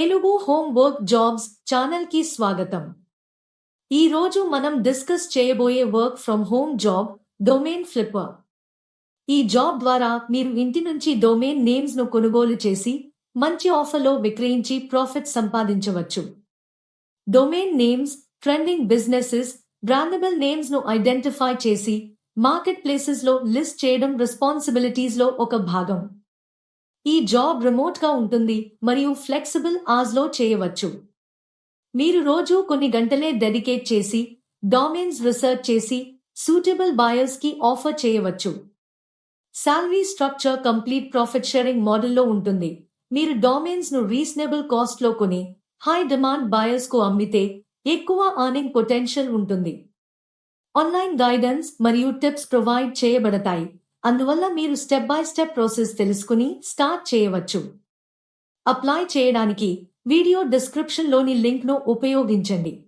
Telugu home work jobs ఛానల్కి స్వాగతం. ఈ రోజు మనం డిస్కస్ చేయబోయే work from home job domain flipper. ఈ జాబ్ ద్వారా మీరు ఇంటి నుంచి డొమైన్ నేమ్స్ను కొనుగోలు చేసి మంచి ఆఫర్లో విక్రయించి ప్రాఫిట్ సంపాదించవచ్చు. Domain names trending businesses brandable నేమ్స్ను identify చేసి మార్కెట్ ప్లేసెస్లో లిస్ట్ చేయడం రెస్పాన్సిబిలిటీస్లో ఒక భాగం. ఈ జాబ్ రిమోట్గా ఉంటుంది మరియు ఫ్లెక్సిబుల్ ఆజ్లో చేయవచ్చు. మీరు రోజు కొన్ని గంటలే డెడికేట్ చేసి డామెన్స్ రీసెర్చ్ చేసి సూటబుల్ బాయర్స్కి ఆఫర్ చేయవచ్చు. Salary structure complete profit sharing మోడల్లో ఉంటుంది. మీరు డామెన్స్ను రీజనబుల్ కాస్ట్లో కొని హై డిమాండ్ బాయర్స్కు అమ్మితే ఎక్కువ అర్నింగ్ పొటెన్షియల్ ఉంటుంది. ఆన్లైన్ గైడెన్స్ మరియు టిప్స్ ప్రొవైడ్ చేయబడతాయి. అందువల్ల మీరు స్టెప్ బై స్టెప్ ప్రాసెస్ తెలుసుకుని స్టార్ట్ చేయవచ్చు. అప్లై చేయడానికి వీడియో డిస్క్రిప్షన్లోని లింక్ను ఉపయోగించండి.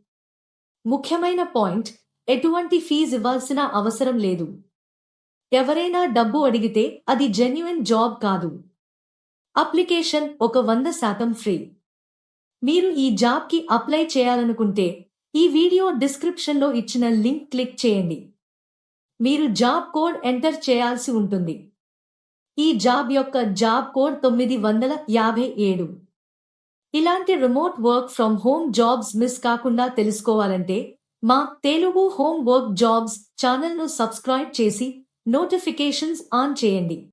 ముఖ్యమైన పాయింట్ ఎటువంటి ఫీజు ఇవ్వాల్సిన అవసరం లేదు. ఎవరైనా డబ్బు అడిగితే అది జెన్యున్ జాబ్ కాదు. అప్లికేషన్ ఒక వంద శాతం ఫ్రీ మీరు ఈ జాబ్కి అప్లై చేయాలనుకుంటే ఈ వీడియో డిస్క్రిప్షన్లో ఇచ్చిన లింక్ క్లిక్ చేయండి. మీరు జాబ్ కోడ్ ఎంటర్ చేయాల్సి ఉంటుంది. ఈ జాబ్ యొక్క జాబ్ కోడ్ తొమ్మిది వందల యాభై ఏడు. ఇలాంటి remote work from home jobs miss కాకుండా తెలుసుకోవాలంటే మా తెలుగు హోమ్ వర్క్ జాబ్స్ ఛానల్ను సబ్స్క్రైబ్ చేసి నోటిఫికేషన్స్ ఆన్ చేయండి.